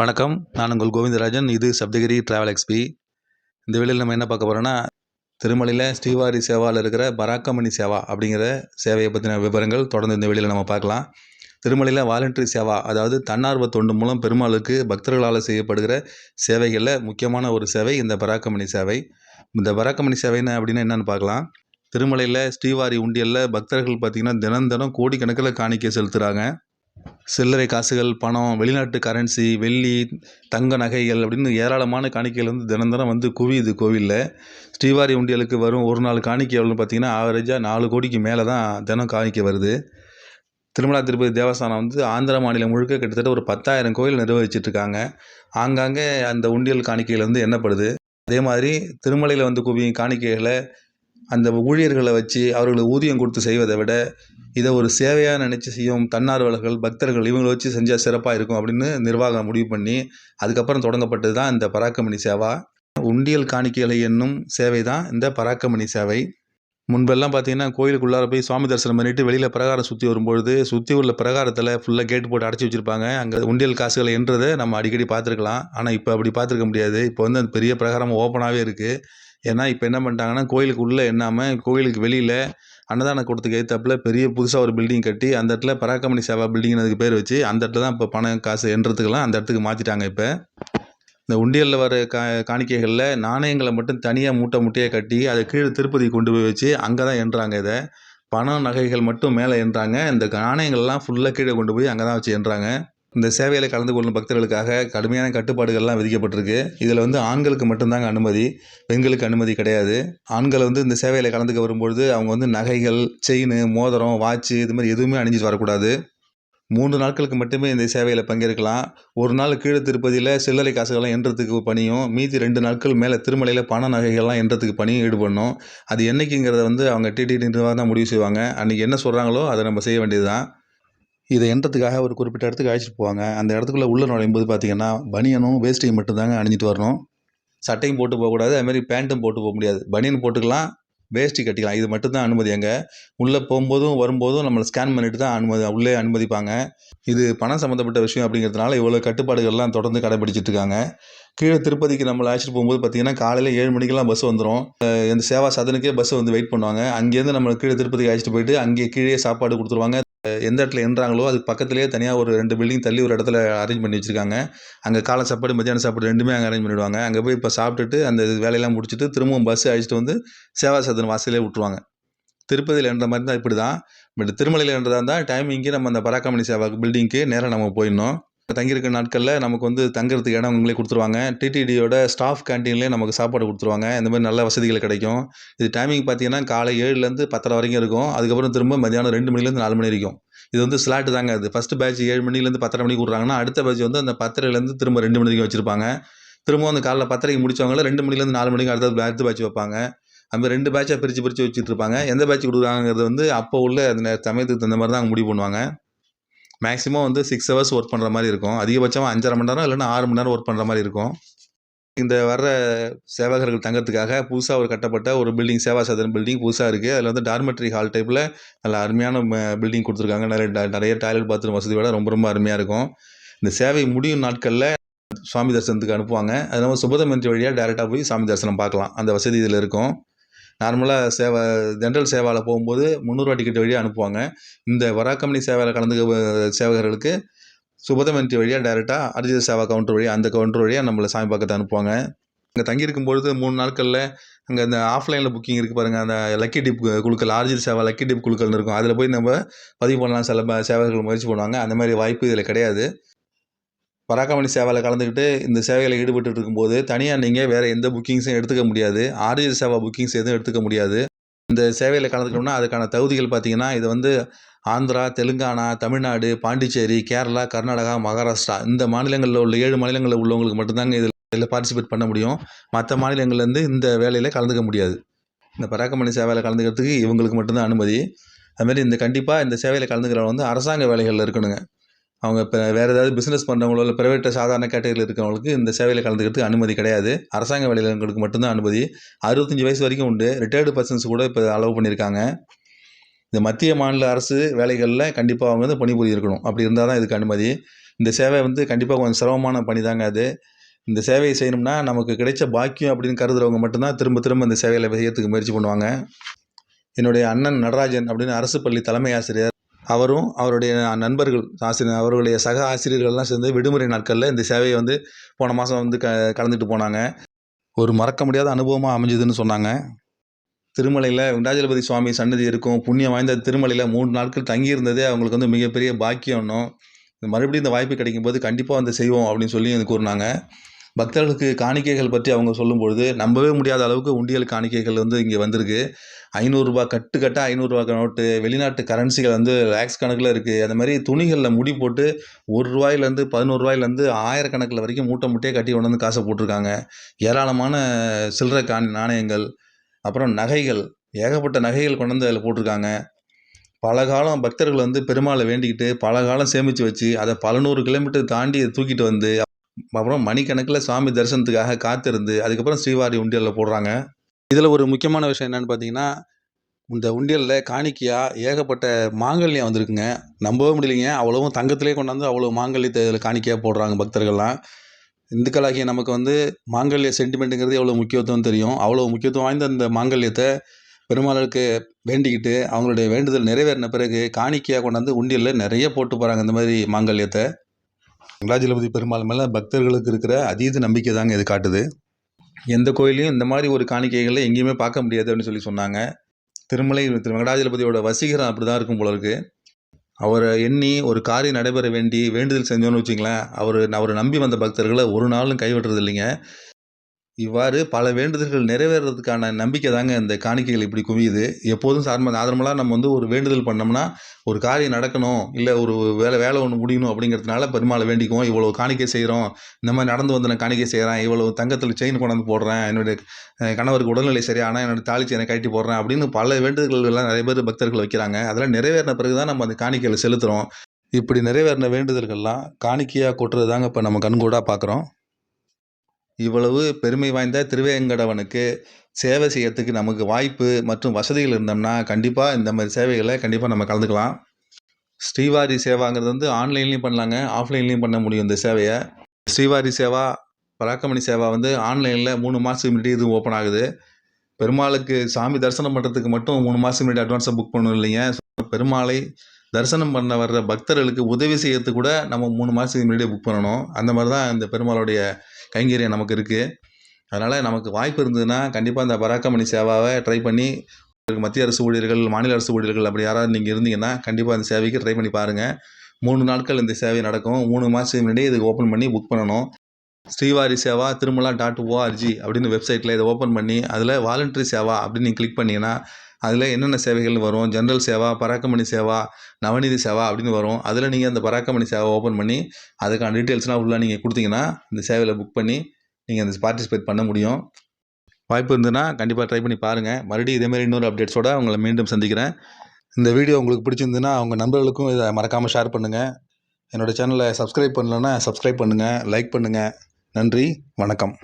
வணக்கம். நான் உங்கள் கோவிந்தராஜன். இது சப்தகிரி ட்ராவல் எக்ஸ்பி இந்த வேளையில் நம்ம என்ன பார்க்க போகிறோன்னா திருமலையில் ஸ்ரீவாரி சேவாவில் இருக்கிற பராக்கமணி சேவா அப்படிங்கிற சேவையை பற்றின விவரங்கள் தொடர்ந்து இந்த வேளையில் நம்ம பார்க்கலாம். திருமலையில் வாலண்டரி சேவா அதாவது தன்னார்வ தொண்டு மூலம் பெருமாளுக்கு பக்தர்களால் செய்யப்படுகிற சேவைகளில் முக்கியமான ஒரு சேவை இந்த பராக்கமணி சேவை. இந்த பராக்கமணி சேவைன்னு அப்படின்னா என்னென்னு பார்க்கலாம். திருமலையில் ஸ்ரீவாரி உண்டியலில் பக்தர்கள் பார்த்திங்கன்னா தினம் தினம் கோடிக்கணக்கில் காணிக்கை செலுத்துகிறாங்க சில்லறை காசுகள் பணம் வெளிநாட்டு கரன்சி வெள்ளி தங்க நகைகள் அப்படின்னு ஏராளமான காணிக்கைகள் வந்து தினம் தினம் வந்து குவியுது கோவிலில். ஸ்ரீவாரி உண்டியலுக்கு வரும் ஒரு நாள் காணிக்கை எவ்வளோன்னு பார்த்தீங்கன்னா ஆவரேஜாக நாலு கோடிக்கு மேலே தான் தினம் காணிக்கை வருது. திருமலா திருப்பதி தேவஸ்தானம் வந்து ஆந்திர மாநிலம் முழுக்க கிட்டத்தட்ட ஒரு பத்தாயிரம் கோயில் நிர்வகிச்சிட்ருக்காங்க. ஆங்காங்கே அந்த உண்டியல் காணிக்கையில் வந்து எண்ணப்படுது. அதே மாதிரி திருமலையில் வந்து குவியும் காணிக்கைகளை அந்த ஊழியர்களை வச்சு அவர்களுக்கு ஊதியம் கொடுத்து செய்வதை விட இதை ஒரு சேவையாக நினச்சி செய்யும் தன்னார்வலர்கள் பக்தர்கள் இவங்களை வச்சு செஞ்சால் சிறப்பாக இருக்கும் அப்படின்னு நிர்வாகம் முடிவு பண்ணி அதுக்கப்புறம் தொடங்கப்பட்டது தான் இந்த பராக்கமணி சேவா. உண்டியல் காணிக்கைகளை என்னும் சேவை தான் இந்த பராக்கமணி சேவை. முன்பெல்லாம் பார்த்தீங்கன்னா கோயிலுக்குள்ளார போய் சுவாமி தரிசனம் பண்ணிட்டு வெளியில் பிரகாரம் சுற்றி வரும்பொழுது சுற்றி உள்ள பிரகாரத்தில் ஃபுல்லாக கேட் போட்டு அடைச்சி வச்சுருப்பாங்க. அங்கே உண்டியல் காசுகளை என்றதை நம்ம அடிக்கடி பார்த்துருக்கலாம். ஆனால் இப்போ அப்படி பார்த்துருக்க முடியாது. இப்போ வந்து அந்த பெரிய பிரகாரம் ஓப்பனாகவே இருக்குது ஏன்னா இப்போ என்ன பண்ணிட்டாங்கன்னா கோயிலுக்கு உள்ளே எண்ணாமல் கோயிலுக்கு வெளியில் அன்னதான கூடத்துக்கு ஏற்றாப்புல பெரிய புதுசாக ஒரு பில்டிங் கட்டி அந்த இடத்துல பராக்கமணி சேவா பில்டிங்னு அதுக்கு பேர் வச்சு அந்த இடத்துல தான் இப்போ பணம் காசு எண்றதுக்கெல்லாம் அந்த இடத்துக்கு மாற்றிட்டாங்க இப்போ. இந்த உண்டியலில் வர கா காணிக்கைகளில் நாணயங்களை மட்டும் தனியாக மூட்டை மூட்டையாக கட்டி அதை கீழே திருப்பதி கொண்டு போய் வச்சு அங்கே தான் எண்ணுறாங்க இதை. பணம் நகைகள் மட்டும் மேலே எண்ணுறாங்க இந்த நாணயங்கள்லாம் ஃபுல்லாக கீழே கொண்டு போய் அங்கே தான் வச்சு எண்ணுறாங்க இந்த சேவையில் கலந்து கொள்ளும் பக்தர்களுக்காக கடுமையான கட்டுப்பாடுகள்லாம் விதிக்கப்பட்டிருக்கு. இதில் வந்து ஆண்களுக்கு மட்டும்தாங்க அனுமதி பெண்களுக்கு அனுமதி கிடையாது. ஆண்கள் வந்து இந்த சேவையில் கலந்துக்க வரும்பொழுது அவங்க வந்து நகைகள் செயின் மோதிரம் வாட்ச்சு இது மாதிரி எதுவுமே அணிஞ்சிட்டு வரக்கூடாது. மூன்று நாட்களுக்கு மட்டுமே இந்த சேவையில் பங்கேற்கலாம். ஒரு நாள் கீழே திருப்பதியில் சில்லறை காசுகள்லாம் எண்றதுக்கு பணியும் மீதி ரெண்டு நாட்கள் மேலே திருமலையில் பண நகைகள்லாம் எண்றதுக்கு பணியும் ஈடுபடணும். அது என்னைக்குங்கிறத வந்து அவங்க டிடிடி நிர்வாகம் தான் முடிவு செய்வாங்க. அன்றைக்கி என்ன சொல்கிறாங்களோ அதை நம்ம செய்ய வேண்டியது தான் இதை எண்றதுக்காக ஒரு குறிப்பிட்ட இடத்துக்கு அழைச்சிட்டு போவாங்க. அந்த இடத்துக்குள்ளே உள்ள நுழையும் போது பார்த்தீங்கன்னா பனியனும் வேஷ்டியும் மட்டும்தாங்க அணிஞ்சிட்டு வரணும். சட்டையும் போட்டு போகக்கூடாது. அதுமாதிரி பேண்ட்டும் போட்டு போக முடியாது. பனியன் போட்டுக்கலாம் வேஷ்டி கட்டிக்கலாம். இது மட்டும்தான் அனுமதி அங்கே. உள்ளே போகும்போதும் வரும்போதும் நம்மளை ஸ்கேன் பண்ணிட்டு தான் அனுமதி உள்ளே அனுமதிப்பாங்க. இது பணம் சம்மந்தப்பட்ட விஷயம் அப்படிங்கிறதுனால இவ்வளோ கட்டுப்பாடுகள்லாம் தொடர்ந்து கடைபிடிச்சிட்டு இருக்காங்க. கீழே திருப்பதிக்கு நம்மளை அழைச்சிட்டு போகும்போது பார்த்தீங்கன்னா காலையில் ஏழு மணிக்கெல்லாம் பஸ் வந்துடும் இந்த சேவா சதனுக்கே பஸ் வந்து வெயிட் பண்ணுவாங்க. அங்கேருந்து நம்மளை கீழே திருப்பதிக்கு அழைச்சிட்டு போயிட்டு அங்கேயே கீழே சாப்பாடு கொடுத்துருவாங்க. எந்த இடத்துல எண்ணுறாங்களோ அதுக்கு பக்கத்துலேயே தனியாக ஒரு ரெண்டு பில்டிங் தள்ளி ஒரு இடத்துல அரேஞ்ச் பண்ணி வச்சுருக்காங்க. அங்கே காலை சாப்பாடு மத்தியான சாப்பாடு ரெண்டுமே அங்கே அரேஞ்ச் பண்ணிவிடுவாங்க அங்கே போய் இப்போ சாப்பிட்டுட்டு அந்த வேலையெல்லாம் முடிச்சுட்டு திரும்பவும் பஸ் அழைச்சிட்டு வந்து சேவா சதன் வாசலே விட்ருவாங்க திருப்பதியில் என்ற மாதிரி தான் இப்படி தான் பட் திருமலையில் என்றதாக இருந்தால் டைமிங்க்கு நம்ம அந்த பராக்கமணி சேவா பில்டிங்க்கு நேராக நம்ம போயிடணும். தங்கியிருக்க நாட்களில் நமக்கு வந்து தங்குறதுக்கு இடம் அவங்களே கொடுத்துருவாங்க. டிடிடியோட ஸ்டாஃப் கேன்டீன்லேயே நமக்கு சாப்பாடு கொடுத்துருவாங்க. இந்த மாதிரி நல்ல வசதிகள் கிடைக்கும். இது டைமிங் பார்த்தீங்கன்னா காலை ஏழுலேருந்து பத்தரை வரைக்கும் இருக்கும். அதுக்கப்புறம் திரும்ப மதியானம் ரெண்டு மணிலேருந்து நாலு மணி வரைக்கும். இது வந்து ஸ்லாட்டு தாங்க அது. ஃபஸ்ட்டு பேட்ச் ஏழு மணிலேருந்து பத்தரை மணிக்கு விட்றாங்கன்னா அடுத்த பேட்ச் வந்து அந்த பத்தரைலேருந்து திரும்ப ரெண்டு மணிக்கு வச்சுருப்பாங்க. திரும்ப அந்த காலைல பத்தரைக்கு முடிச்சவங்கள ரெண்டு மணிலேருந்து நாலு மணிக்கு அடுத்த அடுத்த பேட்ச் வைப்பாங்க. அந்த மாதிரி ரெண்டு பேட்சாக பிரித்து பிரித்து வச்சுட்டு இருப்பாங்க. எந்த பேட்ச் கொடுக்குறாங்கிறது வந்து அப்போ உள்ள அந்த சமயத்துக்கு தகுந்த மாதிரி தான் அவங்க முடிவு பண்ணுவாங்க. மேக்ஸிமம் வந்து சிக்ஸ் ஹவர்ஸ் ஒர்க் பண்ணுற மாதிரி இருக்கும். அதிகபட்சமாக அஞ்சரை மணி நேரம் இல்லைன்னா ஆறு மணி நேரம் ஒர்க் பண்ணுற மாதிரி இருக்கும். இந்த வர்ற சேவகர்கள் தங்கிறதுக்காக புதுசாக ஒரு கட்டப்பட்ட ஒரு பில்டிங் சேவா சதன் பில்டிங் புதுசாக இருக்குது அதில் வந்து டார்மெட்ரி ஹால் டைப்பில் நல்ல அருமையான பில்டிங் கொடுத்துருக்காங்க. நிறைய நிறைய டாய்லெட் பாத்ரூம் வசதியோட ரொம்ப ரொம்ப அருமையாக இருக்கும். இந்த சேவை முடியும் நாட்களில் சுவாமி தரிசனத்துக்கு அனுப்புவாங்க. அது நம்ம சுபதமன்றி வழியாக டேரெக்டாக போய் சாமி தரிசனம் பார்க்கலாம். அந்த வசதி இதில் இருக்கும். நார்மலாக சேவை ஜென்ரல் சேவாவில் போகும்போது முந்நூறுவா டிக்கெட் வழியாக அனுப்புவாங்க. இந்த வராக்கம்பெனி சேவையில் கலந்துக்க சேவகர்களுக்கு சுபதமன்றி வழியாக டேரெக்டாக அரிஜித சேவா கவுண்டர் வழியாக அந்த கவுண்டர் வழியாக நம்மளை சாமி பக்கத்தை அனுப்புவாங்க. அங்கே தங்கியிருக்கும் பொழுது மூணு நாட்களில் அங்கே இந்த ஆஃப்லைனில் புக்கிங் இருக்குது பாருங்கள் அந்த லக்கி டிப் குழுக்கள் ஆர்ஜித் சேவா லக்கி டிப் குழுக்கள்னு இருக்கும். அதில் போய் நம்ம பதிவு பண்ணலாம் சில சேவகர்கள் முயற்சி பண்ணுவாங்க. அந்த மாதிரி வாய்ப்பு இதில் கிடையாது. பராக்கமணி சேவையில் கலந்துக்கிட்டு இந்த சேவையில் ஈடுபட்டு இருக்கும்போது தனியாக நீங்கள் வேறு எந்த புக்கிங்ஸும் எடுத்துக்க முடியாது. ஆரியர் சேவா புக்கிங்ஸ் எதுவும் எடுத்துக்க முடியாது. இந்த சேவையில் கலந்துக்கணும்னா அதுக்கான தகுதிகள் பார்த்தீங்கன்னா இது வந்து ஆந்திரா தெலுங்கானா தமிழ்நாடு பாண்டிச்சேரி கேரளா கர்நாடகா மகாராஷ்டிரா இந்த மாநிலங்களில் உள்ள ஏழு மாநிலங்களில் உள்ளவங்களுக்கு மட்டும்தாங்க இதில் இதில் பார்ட்டிசிபேட் பண்ண முடியும். மற்ற மாநிலங்கள்லேருந்து இந்த வேலையில் கலந்துக்க முடியாது. இந்த பராக்கமணி சேவையில் கலந்துக்கிறதுக்கு இவங்களுக்கு மட்டும்தான் அனுமதி. அதுமாரி இந்த கண்டிப்பாக இந்த சேவையில் கலந்துக்கிறவங்க வந்து அரசாங்க வேலைகளில் இருக்கணுங்க. அவங்க இப்போ வேறு ஏதாவது பிஸ்னஸ் பண்ணுறவங்களோ இல்லை ப்ரைவேட் சாதாரண கேட்டகரியில் இருக்கிறவங்களுக்கு இந்த சேவையில் கலந்துக்கிறதுக்கு அனுமதி கிடையாது. அரசாங்க வேலைகளுக்கு மட்டும்தான் அனுமதி. அறுபத்தஞ்சி வயசு வரைக்கும் உண்டு. ரிட்டையர்டு பர்சன்ஸ் கூட இப்போ அலோவ் பண்ணியிருக்காங்க. இந்த மத்திய மாநில அரசு வேலைகளில் கண்டிப்பாக அவங்க வந்து பணிபுரிய இருக்கணும். அப்படி இருந்தால் தான் இதுக்கு அனுமதி. இந்த சேவை வந்து கண்டிப்பாக கொஞ்சம் சிரமமான பணி தாங்க அது. இந்த சேவையை செய்யணும்னா நமக்கு கிடைச்ச பாக்கியம் அப்படின்னு கருதுறவங்க மட்டும்தான் திரும்ப திரும்ப இந்த சேவையில் செய்யறதுக்கு முயற்சி பண்ணுவாங்க. என்னுடைய அண்ணன் நடராஜன் அப்படின்னு அரசு பள்ளி தலைமை ஆசிரியர். அவரும் அவருடைய நண்பர்கள் ஆசிரியர் அவருடைய சக ஆசிரியர்கள்லாம் சேர்ந்து விடுமுறை நாட்களில் இந்த சேவையை வந்து போன மாதம் வந்து க கலந்துட்டு போனாங்க. ஒரு மறக்க முடியாத அனுபவமாக அமைஞ்சதுன்னு சொன்னாங்க. திருமலையில் விண்டாஜலபதி சுவாமி சன்னதி இருக்கும் புண்ணியம் வாய்ந்த திருமலையில் மூணு நாட்கள் தங்கியிருந்ததே அவங்களுக்கு வந்து மிகப்பெரிய பாக்கியம்னும் இந்த மறுபடியும் இந்த வாய்ப்பு கிடைக்கும் போது கண்டிப்பாக வந்து செய்வோம் அப்படின்னு சொல்லி கூறினாங்க. பக்தர்களுக்கு காணிக்கைகள் பற்றி அவங்க சொல்லும்பொழுது நம்பவே முடியாத அளவுக்கு உண்டியல் காணிக்கைகள் வந்து இங்கே வந்திருக்கு. ஐநூறுரூபா கட்டுக்கட்டாக ஐநூறுரூவா நோட்டு வெளிநாட்டு கரன்சிகள் வந்து லேக்ஸ் கணக்கில் இருக்குது அந்த மாதிரி துணிகளில் முடி போட்டு ஒரு ரூபாயிலேருந்து பதினோரு ரூபாயிலேருந்து ஆயிரக்கணக்கில் வரைக்கும் மூட்டை மூட்டையாக கட்டி கொண்டு வந்து காசை போட்டிருக்காங்க. ஏராளமான சில்லறை காணி நாணயங்கள் அப்புறம் நகைகள் ஏகப்பட்ட நகைகள் கொண்டு வந்து அதில் போட்டிருக்காங்க. பல காலம் பக்தர்கள் வந்து பெருமாளை வேண்டிக்கிட்டு பல காலம் சேமித்து வச்சு அதை பல நூறு கிலோமீட்டர் தாண்டி தூக்கிட்டு வந்து அப்புறம் மணிக்கணக்கில் சாமி தரிசனத்துக்காக காத்திருந்து அதுக்கப்புறம் ஸ்ரீவாரி உண்டியலில் போடுறாங்க. இதில் ஒரு முக்கியமான விஷயம் என்னென்னு பார்த்தீங்கன்னா இந்த உண்டியலில் காணிக்கையாக ஏகப்பட்ட மாங்கல்யம் வந்திருக்குங்க. நம்பவே முடியலைங்க. அவ்வளவும் தங்கத்திலே கொண்டாந்து அவ்வளோ மாங்கல்யத்தை இதில் காணிக்கையாக போடுறாங்க பக்தர்கள்லாம். இந்துக்களாகிய நமக்கு வந்து மாங்கல்ய சென்டிமெண்ட்டுங்கிறது எவ்வளோ முக்கியத்துவம் தெரியும். அவ்வளோ முக்கியத்துவம் வாய்ந்த அந்த மாங்கல்யத்தை பெருமாளுக்கு வேண்டிக்கிட்டு அவங்களுடைய வேண்டுதல் நிறைவேறின பிறகு காணிக்கையாக கொண்டாந்து உண்டியலில் நிறைய போட்டு போகிறாங்க இந்த மாதிரி மாங்கல்யத்தை. வெங்கடாஜலபதி பெருமாள் மேலே பக்தர்களுக்கு இருக்கிற அதீத நம்பிக்கை தாங்க இது காட்டுது. எந்த கோயிலையும் இந்த மாதிரி ஒரு காணிக்கைகளை எங்கேயுமே பார்க்க முடியாது அப்படின்னு சொல்லி சொன்னாங்க. திருமலை திரு வெங்கடாஜலபதியோட வசீகரம் அப்படி தான் இருக்கும் போல இருக்கு. அவரை எண்ணி ஒரு காரியம் நடைபெற வேண்டி வேண்டுதல் செஞ்சோன்னு வச்சிங்களேன் அவர் அவரை நம்பி வந்த பக்தர்களை ஒரு நாளும் கைவிடுறது இல்லைங்க. இவ்வாறு பல வேண்டுதல்கள் நிறைவேறதுக்கான நம்பிக்கை தாங்க இந்த காணிக்கைகள் இப்படி குவியுது. எப்போதும் சார்ந்த நார்மலாக நம்ம வந்து ஒரு வேண்டுதல் பண்ணோம்னா ஒரு காரியம் நடக்கணும் இல்லை ஒரு வேலை வேலை ஒன்று முடியணும் அப்படிங்கிறதுனால பெருமாளை வேண்டிக்குவோம். இவ்வளோ காணிக்கை செய்கிறோம் இந்த மாதிரி நடந்து வந்து நான் காணிக்கை செய்கிறேன் இவ்வளோ தங்கத்தில் செயின் கொண்டாந்து போடுறேன். என்னுடைய கணவருக்கு உடல்நிலை சரியான என்னோட தாளிச்சு என்னை கட்டி போடுறேன் அப்படின்னு பல வேண்டுதல்கள்லாம் நிறைய பேர் பக்தர்கள் வைக்கிறாங்க. அதெல்லாம் நிறைவேறின பிறகு தான் நம்ம அந்த காணிக்கையில் செலுத்துகிறோம் இப்படி நிறைவேறின வேண்டுதல்கள்லாம் காணிக்கையாக கொட்டுறது தாங்க இப்போ நம்ம கண்கூடாக பார்க்குறோம் இவ்வளவு பெருமை வாய்ந்த திருவேங்கடவனுக்கு சேவை செய்யறதுக்கு நமக்கு வாய்ப்பு மற்றும் வசதிகள் இருந்தோம்னா கண்டிப்பாக இந்த மாதிரி சேவைகளை கண்டிப்பாக நம்ம கலந்துக்கலாம். ஸ்ரீவாரி சேவாங்கிறது வந்து ஆன்லைன்லேயும் பண்ணலாங்க ஆஃப்லைன்லேயும் பண்ண முடியும் இந்த சேவையை. ஸ்ரீவாரி சேவா பராக்கமணி சேவா வந்து ஆன்லைனில் மூணு மாதத்துக்கு முன்னாடி இது ஓப்பன் ஆகுது. பெருமாளுக்கு சாமி தரிசனம் பண்ணுறதுக்கு மட்டும் மூணு மாதத்துக்கு முன்னாடி அட்வான்ஸாக புக் பண்ணணும் இல்லைங்க. பெருமாளை தரிசனம் பண்ண வர்ற பக்தர்களுக்கு உதவி செய்யறதுக்கு கூட நம்ம மூணு மாதத்துக்கு முன்னாடியே புக் பண்ணணும். அந்த மாதிரி தான் இந்த பெருமாளுடைய கைங்கரியம் நமக்கு இருக்குது அதனால் நமக்கு வாய்ப்பு இருந்ததுன்னா கண்டிப்பாக இந்த பராக்கமணி சேவாவை ட்ரை பண்ணி மத்திய அரசு ஊழியர்கள் மாநில அரசு ஊழியர்கள் அப்படி யாராவது நீங்கள் இருந்தீங்கன்னா கண்டிப்பாக அந்த சேவைக்கு ட்ரை பண்ணி பாருங்கள் மூணு நாட்கள் இந்த சேவை நடக்கும். மூணு மாதத்துக்கு முன்னாடி இதுக்கு ஓப்பன் பண்ணி புக் பண்ணணும். ஸ்ரீவாரி சேவா திருமலா டாட் ஓஆர்ஜி அப்படின்னு வெப்சைட்டில் இதை ஓப்பன் பண்ணி அதில் வாலண்டரி சேவா அப்படின்னு நீங்கள் கிளிக் பண்ணிங்கன்னா அதில் என்னென்ன சேவைகள் வரும்? ஜென்ரல் சேவா பராக்கமணி சேவா நவநீதி சேவா அப்படின்னு வரும். அதில் நீங்கள் அந்த பராக்கமணி சேவை ஓப்பன் பண்ணி அதுக்கான டீட்டெயில்ஸ்லாம் உள்ளே நீங்கள் கொடுத்தீங்கன்னா இந்த சேவையில் புக் பண்ணி நீங்கள் அந்த பார்ட்டிசிபேட் பண்ண முடியும். வாய்ப்பு இருந்ததுன்னா கண்டிப்பாக ட்ரை பண்ணி பாருங்கள் மறுபடியும் இதேமாரி இன்னொரு அப்டேட்ஸோட உங்களை மீண்டும் சந்திக்கிறேன். இந்த வீடியோ உங்களுக்கு பிடிச்சிருந்துன்னா உங்கள் நண்பர்களுக்கும் இதை மறக்காமல் ஷேர் பண்ணுங்கள் என்னோடய சேனலை சப்ஸ்கிரைப் பண்ணலன்னா சப்ஸ்கிரைப் பண்ணுங்கள் லைக் பண்ணுங்கள் நன்றி வணக்கம்.